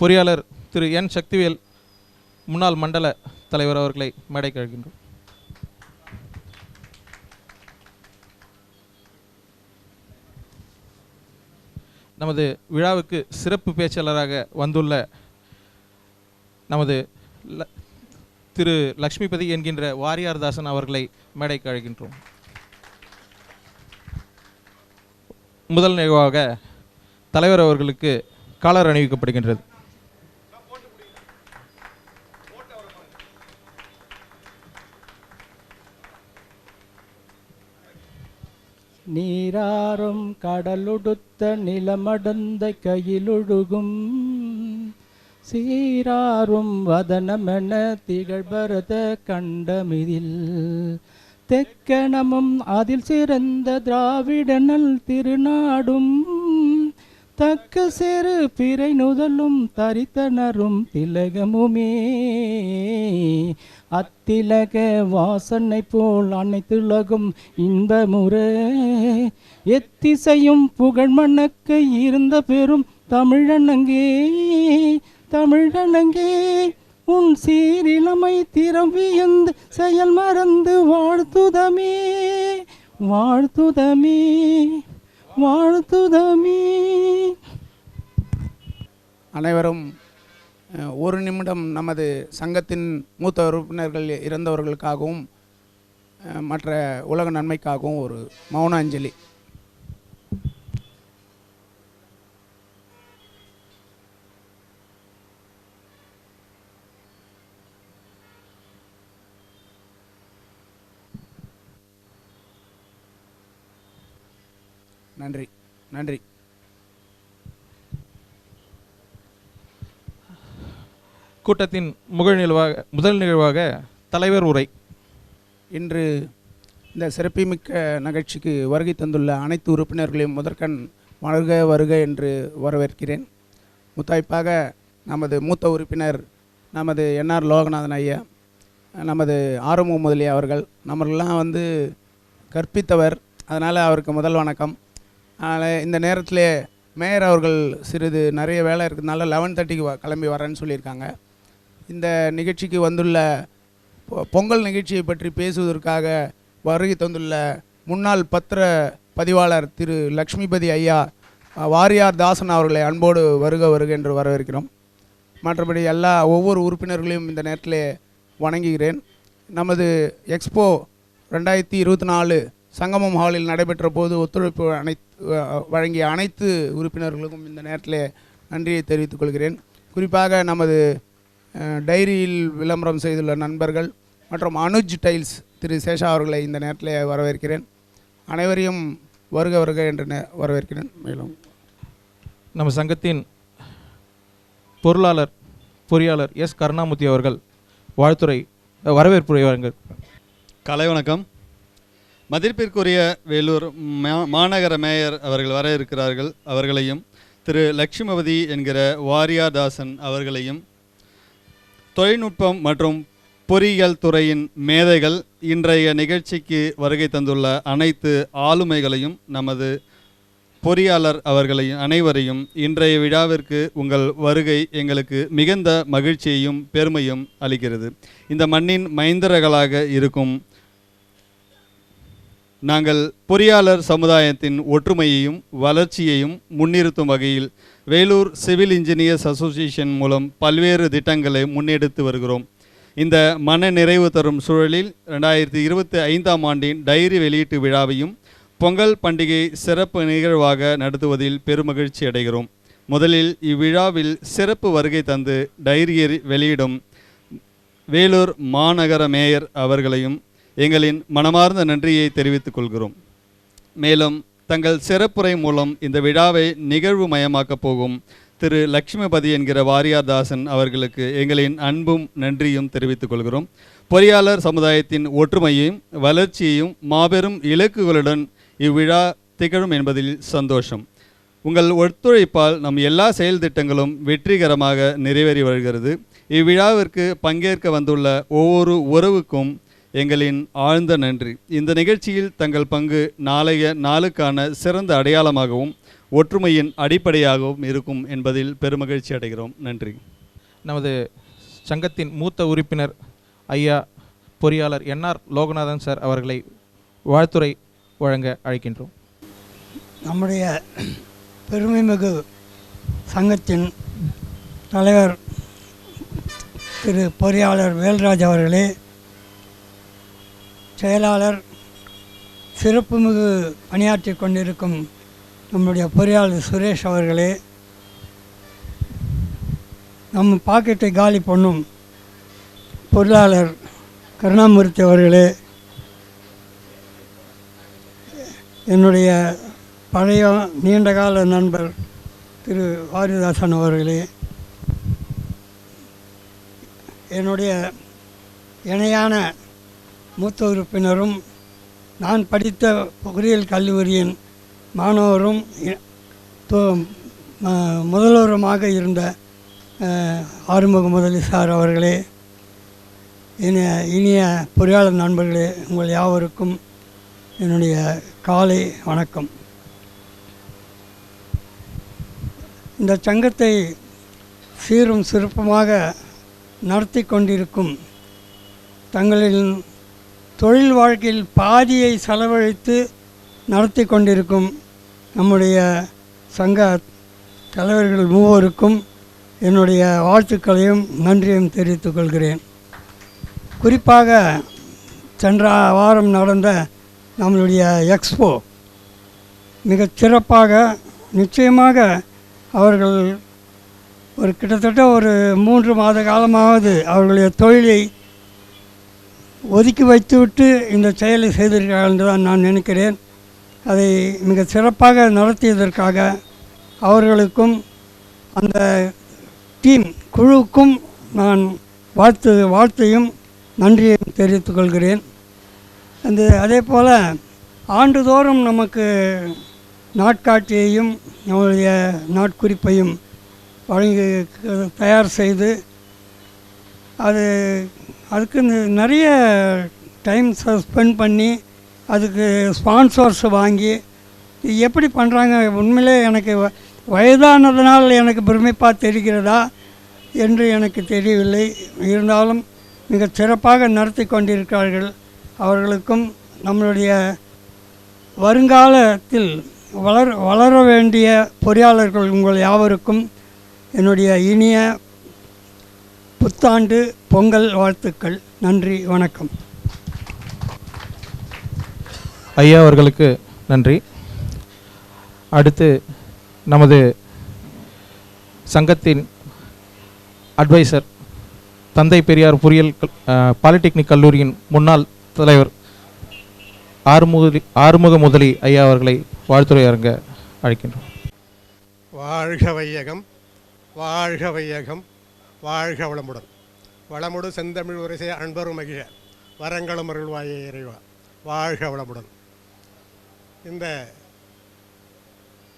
பொறியாளர் திரு என் சக்திவேல் முன்னாள் மண்டல தலைவர் அவர்களை மேடை கழிக்கின்றோம். நமது விழாவுக்கு சிறப்பு பேச்சாளராக வந்துள்ள நமது ல- திரு லக்ஷ்மிபதி என்கின்ற வாரியார்தாசன் அவர்களை மேடைக்கு அழைக்கின்றோம் முதல் நிகழ்வாக தலைவர் அவர்களுக்கு காலர் அணிவிக்கப்படுகின்றது. நீராறும் கடலுடுத்த நிலமடந்த கையிலொழுகும். சீராறும் வதனமென திகழ்பரத கண்டமிதில். தெக்கணமும் அதில் சிறந்த திராவிடனல் திருநாடும். தக்க சேரு பிறை நுதலும் தரித்தனரும் திலகமுமே. அத்திலக வாசனை போல் அனைத்துலகும் இன்பமுற. எத்திசையும் புகழ் மணக்க இருந்த பெரும் தமிழனங்கே. தமிழனங்கே உன் சீரிலமை திறம் வியந்து செயல் மறந்து வாழ்த்துதமே. வாழ்த்துதமே. வாழ்த்துதமே. அனைவரும் ஒரு நிமிடம் நமது சங்கத்தின் மூத்த உறுப்பினர்கள் இறந்தவர்களுக்காகவும் மற்ற உலக நன்மைக்காகவும் ஒரு மௌன அஞ்சலி. நன்றி நன்றி. கூட்டத்தின் முகழ் நிகழ்வாக முதல் நிகழ்வாக தலைவர் உரை. இன்று இந்த சிறப்புமிக்க நிகழ்ச்சிக்கு வருகை தந்துள்ள அனைத்து உறுப்பினர்களையும் முதற்கண் வருக வருக என்று வரவேற்கிறேன். முத்தாய்ப்பாக நமது மூத்த உறுப்பினர் நமது என்ஆர் லோகநாதன் ஐயா நமது ஆறுமு முதலி அவர்கள் நம்மளெல்லாம் வந்து கற்பித்தவர். அதனால் அவருக்கு முதல் வணக்கம். இந்த நேரத்தில் மேயர் அவர்கள் சிறிது நிறைய வேலை இருக்கிறதுனால லெவன் தேர்ட்டிக்கு கிளம்பி வரேன்னு சொல்லியிருக்காங்க. இந்த நிகழ்ச்சிக்கு வந்துள்ள பொ- பொங்கல் நிகழ்ச்சியை பற்றி பேசுவதற்காக வருகை தந்துள்ள முன்னாள் பத்திர பதிவாளர் திரு லக்ஷ்மிபதி ஐயா வாரியார் தாசன் அவர்களை அன்போடு வருக வருக என்று வரவேற்கிறோம். மற்றபடி எல்லா ஒவ்வொரு உறுப்பினர்களையும் இந்த நேரத்தில் வணங்குகிறேன். நமது எக்ஸ்போ ரெண்டாயிரத்தி இருபத்தி நாலு சங்கமம் ஹாலில் நடைபெற்ற போது ஒத்துழைப்பு அனைத்து வழங்கிய அனைத்து உறுப்பினர்களுக்கும் இந்த நேரத்தில் நன்றியை தெரிவித்துக் கொள்கிறேன். குறிப்பாக நமது டைரியில் விளம்பரம் செய்துள்ள நண்பர்கள் மற்றும் அனுஜ் டைல்ஸ் திரு சேஷா அவர்களை இந்த நேரத்தில் வரவேற்கிறேன். அனைவரையும் வருக வருக என்று நே- வரவேற்கிறேன். மேலும். நம்ம சங்கத்தின் பொருளாளர் பொறியாளர் எஸ் கருணாமூர்த்தி அவர்கள் வாழ்த்துறை வரவேற்புரை வழங்க கலை வணக்கம். மதிப்பிற்குரிய வேலூர் மா- மாநகர மேயர் அவர்கள் வர இருக்கிறார்கள். அவர்களையும் திரு லட்சுமபதி என்கிற வாரியாதாசன் அவர்களையும் தொழில்நுட்பம் மற்றும் பொறியியல் துறையின் மேதைகள் இன்றைய நிகழ்ச்சிக்கு வருகை தந்துள்ள அனைத்து ஆளுமைகளையும் நமது பொறியாளர் அவர்களையும் அனைவரையும் இன்றைய விழாவிற்கு உங்கள் வருகை எங்களுக்கு மிகுந்த மகிழ்ச்சியையும் பெருமையும் அளிக்கிறது. இந்த மண்ணின் மைந்தர்களாக இருக்கும் நாங்கள் பொறியாளர் சமுதாயத்தின் ஒற்றுமையையும் வளர்ச்சியையும் முன்னிறுத்தும் வகையில் வேலூர் சிவில் இன்ஜினியர்ஸ் அசோசியேஷன் மூலம் பல்வேறு திட்டங்களை முன்னெடுத்து வருகிறோம். இந்த மன நிறைவு தரும் சூழலில் ரெண்டாயிரத்தி இருபத்தி ஐந்தாம் ஆண்டின் டைரி வெளியீட்டு விழாவையும் பொங்கல் பண்டிகை சிறப்பு நிகழ்வாக நடத்துவதில் பெருமகிழ்ச்சி அடைகிறோம். முதலில் இவ்விழாவில் சிறப்பு வருகை தந்து டைரியை வெளியிடும் வேலூர் மாநகர மேயர் அவர்களையும் எங்களின் மனமார்ந்த நன்றியை தெரிவித்துக் கொள்கிறோம். மேலும் தங்கள் சிறப்புரை மூலம் இந்த விழாவை நிகழ்வு மயமாக்கப் போகும் திரு லக்ஷ்மிபதி என்கிற வாரியார்தாசன் அவர்களுக்கு எங்களின் அன்பும் நன்றியும் தெரிவித்துக் கொள்கிறோம். பொறியாளர் சமுதாயத்தின் ஒற்றுமையையும் வளர்ச்சியையும் மாபெரும் இலக்குகளுடன் இவ்விழா திகழும் என்பதில் சந்தோஷம். உங்கள் ஒத்துழைப்பால் நம் எல்லா செயல் திட்டங்களும் வெற்றிகரமாக நிறைவேறி வருகிறது. இவ்விழாவிற்கு பங்கேற்க வந்துள்ள ஒவ்வொரு உறவுக்கும் எங்களின் ஆழ்ந்த நன்றி. இந்த நிகழ்ச்சியில் தங்கள் பங்கு நாளைய நாளுக்கான சிறந்த அடையாளமாகவும் ஒற்றுமையின் அடிப்படையாகவும் இருக்கும் என்பதில் பெருமகிழ்ச்சி அடைகிறோம். நன்றி. நமது சங்கத்தின் மூத்த உறுப்பினர் ஐயா பொறியாளர் என்ஆர் லோகநாதன் சார் அவர்களை வாழ்த்துரை வழங்க அழைக்கின்றோம். நம்முடைய பெருமைமிகு சங்கத்தின் தலைவர் திரு பொறியாளர் வேல்ராஜ் அவர்களே செயலாளர் சிறப்புமிகு பணியாற்றி கொண்டிருக்கும் நம்முடைய பொறியாளர் சுரேஷ் அவர்களே நம் பாக்கெட்டை காலி பண்ணும் பொருளாளர் கருணாமூர்த்தி அவர்களே என்னுடைய பழைய நீண்டகால நண்பர் திரு வாரிதாசன் அவர்களே என்னுடைய இணையான மூத்த உறுப்பினரும் நான் படித்த பொறியியல் கல்லூரியின் மாணவரும் முதல்வருமாக இருந்த ஆறுமுக முதலி சார் அவர்களே இனிய இனிய பொறியாளர் நண்பர்களே உங்கள் யாவருக்கும் என்னுடைய காலை வணக்கம். இந்த சங்கத்தை சீரும் சிறப்புமாக நடத்தி கொண்டிருக்கும் தங்களின் தொழில் வாழ்க்கையில் பாதியை செலவழித்து நடத்தி கொண்டிருக்கும் நம்முடைய சங்க தலைவர்கள் மூவருக்கும் என்னுடைய வாழ்த்துக்களையும் நன்றியும் தெரிவித்துக் கொள்கிறேன். குறிப்பாக சென்ற வாரம் நடந்த நம்மளுடைய எக்ஸ்போ மிக சிறப்பாக நிச்சயமாக அவர்கள் ஒரு கிட்டத்தட்ட ஒரு மூன்று மாத காலமாவது அவர்களுடைய தொழிலை ஒதுக்கி வைத்துவிட்டு இந்த செயலை செய்திருக்கிறார் என்று தான் நான் நினைக்கிறேன். அதை மிக சிறப்பாக நடத்தியதற்காக அவர்களுக்கும் அந்த டீம் குழுவுக்கும் நான் வாழ்த்து வாழ்த்தையும் நன்றியையும் தெரிவித்துக் கொள்கிறேன். அந்த அதே போல் ஆண்டுதோறும் நமக்கு நாட்காட்டியையும் நம்முடைய நாட்குறிப்பையும் வழங்கி தயார் செய்து அது அதுக்கு நிறைய டைம் ஸ்பெண்ட் பண்ணி அதுக்கு ஸ்பான்சர்ஸ் வாங்கி எப்படி பண்ணுறாங்க உண்மையிலே எனக்கு வ- வயதானதனால் எனக்கு பெருமைப்பாக தெரிகிறதா என்று எனக்கு தெரியவில்லை. இருந்தாலும் மிக சிறப்பாக நடத்தி கொண்டிருக்கிறார்கள் அவர்களுக்கும் நம்மளுடைய வருங்காலத்தில் வளர் வளர வேண்டிய பொறியாளர்கள் உங்கள் யாவருக்கும் என்னுடைய இனிய புத்தாண்டு பொங்கல் வாழ்த்துக்கள். நன்றி வணக்கம். ஐயா அவர்களுக்கு நன்றி. அடுத்து நமது சங்கத்தின் அட்வைசர் தந்தை பெரியார் பொறியியல் பாலிடெக்னிக் கல்லூரியின் முன்னாள் தலைவர் ஆறுமுகலி ஆறுமுக முதலி ஐயா அவர்களை வாழ்த்துரை அரங்க அழைக்கின்றோம். வாழ்க வையகம் வாழ்க வையகம். வாழ்க வளமுடன். வளமுடு செந்தமிழ் உரைசை அன்பரும் மகிழ. வரங்களும் அருள்வாய இறைவா. வாழ்க வளமுடன். இந்த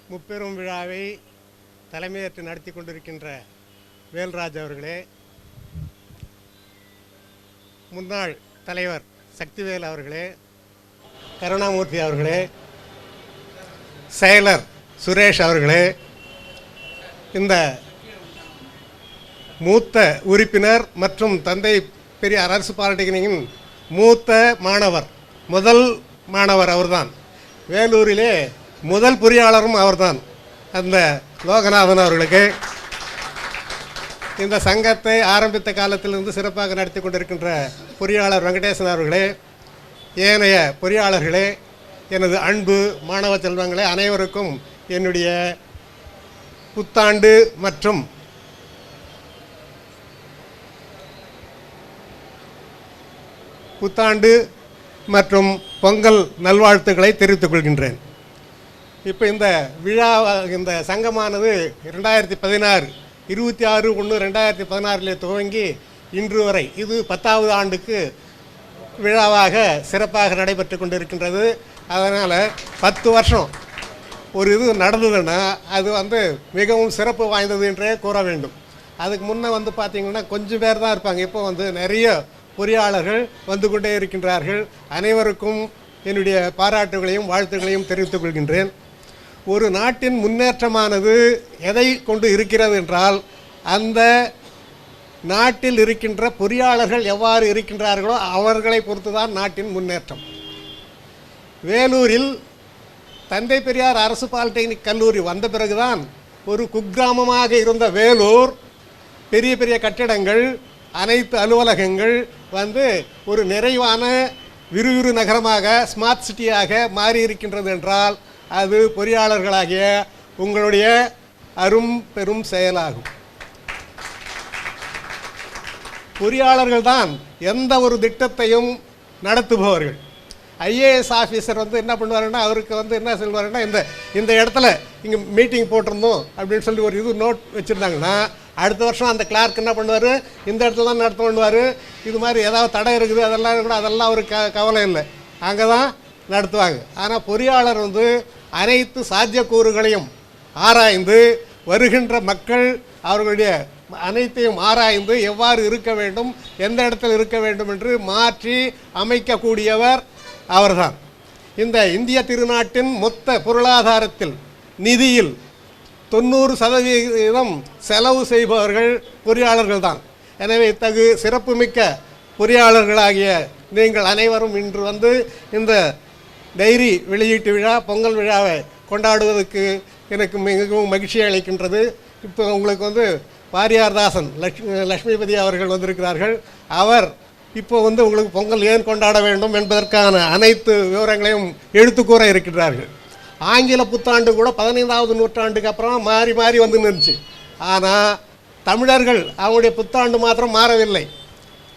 முப்பெரும் விழாவை தலைமையேற்று நடத்தி கொண்டிருக்கின்ற வேல்ராஜ் அவர்களே முன்னாள் தலைவர் சக்திவேல் அவர்களே கருணாமூர்த்தி அவர்களே செயலர் சுரேஷ் அவர்களே இந்த மூத்த உறுப்பினர் மற்றும் தந்தை பெரிய அரசு பாலிடெக்னிக்கின் மூத்த மாணவர் முதல் மாணவர் அவர்தான். வேலூரிலே முதல் பொறியாளரும் அவர்தான். அந்த லோகநாதன் அவர்களுக்கு இந்த சங்கத்தை ஆரம்பித்த காலத்திலிருந்து சிறப்பாக நடத்தி கொண்டிருக்கின்ற பொறியாளர் வெங்கடேசன் அவர்களே ஏனைய பொறியாளர்களே எனது அன்பு மாணவ செல்வங்களே அனைவருக்கும் என்னுடைய புத்தாண்டு மற்றும் புத்தாண்டு மற்றும் பொங்கல் நல்வாழ்த்துக்களை தெரிவித்துக் கொள்கின்றேன். இப்போ இந்த விழா இந்த சங்கமானது ரெண்டாயிரத்தி பதினாறு இருபத்தி ஆறு ஒன்று ரெண்டாயிரத்தி பதினாறில் துவங்கி இன்று வரை இது பத்தாவது ஆண்டுக்கு விழாவாக சிறப்பாக நடைபெற்று கொண்டிருக்கின்றது. அதனால் பத்து வருஷம் ஒரு இது நடந்ததுன்னா அது வந்து மிகவும் சிறப்பு வாய்ந்தது என்றே கூற வேண்டும். அதுக்கு முன்னே வந்து பார்த்திங்கன்னா கொஞ்சம் பேர் தான் இருப்பாங்க. இப்போ வந்து நிறைய பொறியாளர்கள் வந்து கொண்டே இருக்கின்றார்கள். அனைவருக்கும் என்னுடைய பாராட்டுகளையும் வாழ்த்துக்களையும் தெரிவித்துக் கொள்கின்றேன். ஒரு நாட்டின் முன்னேற்றமானது எதை கொண்டு இருக்கிறது என்றால் அந்த நாட்டில் இருக்கின்ற பொறியாளர்கள் எவ்வாறு இருக்கின்றார்களோ அவர்களை பொறுத்து தான் நாட்டின் முன்னேற்றம். வேலூரில் தந்தை பெரியார் அரசு பாலிடெக்னிக் கல்லூரி வந்த பிறகுதான் ஒரு குக்கிராமமாக இருந்த வேலூர் பெரிய பெரிய கட்டிடங்கள் அனைத்து அலுவலகங்கள் வந்து ஒரு நிறைவான விறுவிறு நகரமாக ஸ்மார்ட் சிட்டியாக மாறி இருக்கின்றது என்றால் அது பொறியாளர்களாகிய உங்களுடைய அரும் பெரும் செயலாகும். பொறியாளர்கள் தான் எந்த ஒரு திட்டத்தையும் நடத்துபவர்கள். ஐஏஎஸ் ஆஃபீஸர் வந்து என்ன பண்ணுவாருன்னா அவருக்கு வந்து என்ன சொல்வாருன்னா இந்த இந்த இடத்துல இங்கே மீட்டிங் போட்டிருந்தோம் அப்படின்னு சொல்லி ஒரு இது நோட் வச்சுருந்தாங்கன்னா அடுத்த வருஷம் அந்த கிளார்க் என்ன பண்ணுவார்? இந்த இடத்துல தான் நடத்த பண்ணுவார். இது மாதிரி ஏதாவது தடை இருக்குது அதெல்லாம் கூட அதெல்லாம் ஒரு க கவலை இல்லை. அங்கே தான் நடத்துவாங்க. ஆனால் பொறியாளர் வந்து அனைத்து சாத்தியக்கூறுகளையும் ஆராய்ந்து வருகின்ற மக்கள் அவர்களுடைய அனைத்தையும் ஆராய்ந்து எவ்வாறு இருக்க வேண்டும் எந்த இடத்தில் இருக்க வேண்டும் என்று மாற்றி அமைக்கக்கூடியவர் அவர்தான். இந்த இந்திய திருநாட்டின் மொத்த பொருளாதாரத்தில் நிதியில் தொண்ணூறு சதவீதம் செலவு செய்பவர்கள் பொறியாளர்கள் தான் எனவே இத்தகு சிறப்புமிக்க பொறியாளர்களாகிய நீங்கள் அனைவரும் இன்று வந்து இந்த டைரி வெளியீட்டு விழா பொங்கல் விழாவை கொண்டாடுவதற்கு எனக்கு மிகவும் மகிழ்ச்சி அளிக்கின்றது. இப்போ உங்களுக்கு வந்து பாரியார்தாசன் லக்ஷ் லக்ஷ்மிபதி அவர்கள் வந்திருக்கிறார்கள். அவர் இப்போ வந்து உங்களுக்கு பொங்கல் ஏன் கொண்டாட வேண்டும் என்பதற்கான அனைத்து விவரங்களையும் எடுத்து கூற இருக்கின்றார்கள். ஆங்கில புத்தாண்டு கூட பதினைந்தாவது நூற்றாண்டுக்கு அப்புறம் மாறி மாறி வந்து நின்றுச்சு. ஆனால் தமிழர்கள் அவங்களுடைய புத்தாண்டு மாத்திரம் மாறவில்லை.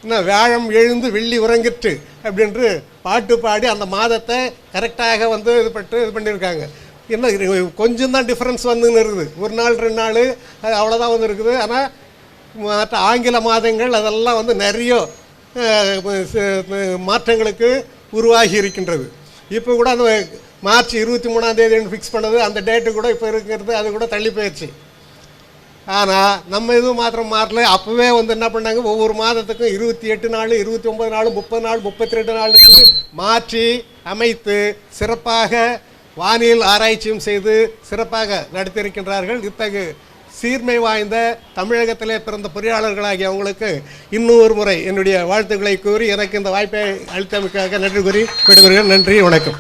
இன்னும் வியாழம் எழுந்து வெள்ளி உறங்கிற்று அப்படின்று பாட்டு பாடி அந்த மாதத்தை கரெக்டாக வந்து இது பட்டு இது பண்ணியிருக்காங்க. இன்னும் இது கொஞ்சம் தான் டிஃப்ரென்ஸ் வந்துன்னு இருக்குது ஒரு நாள் ரெண்டு நாள் அது அவ்வளோதான் வந்து இருக்குது. ஆனால் மற்ற ஆங்கில மாதங்கள் அதெல்லாம் வந்து நிறைய மாற்றங்களுக்கு உருவாகி இருக்கின்றது. இப்போ கூட அந்த மார்ச் இருபத்தி மூணாம் தேதி ஃபிக்ஸ் பண்ணது? அந்த டேட்டு கூட இப்போ இருக்கிறது அது கூட தள்ளி போயிடுச்சு ஆனால் நம்ம எதுவும் மாத்திரம் மாறல. அப்போவே வந்து என்ன பண்ணாங்க? ஒவ்வொரு மாதத்துக்கும் இருபத்தி எட்டு நாள் இருபத்தி ஒம்பது நாள் முப்பது நாள் முப்பத்தி ரெண்டு நாளுக்கு மாற்றி அமைத்து சிறப்பாக வானியல் ஆராய்ச்சியும் செய்து சிறப்பாக நடத்தியிருக்கின்றார்கள். இத்தகு சீர்மை வாய்ந்த தமிழகத்திலே பிறந்த பொறியாளர்களாகிய அவங்களுக்கு இன்னும் ஒரு முறை என்னுடைய வாழ்த்துக்களை கூறி எனக்கு இந்த வாய்ப்பை அளித்தமைக்காக நன்றி கூறி விடுகிறேன் நன்றி வணக்கம்.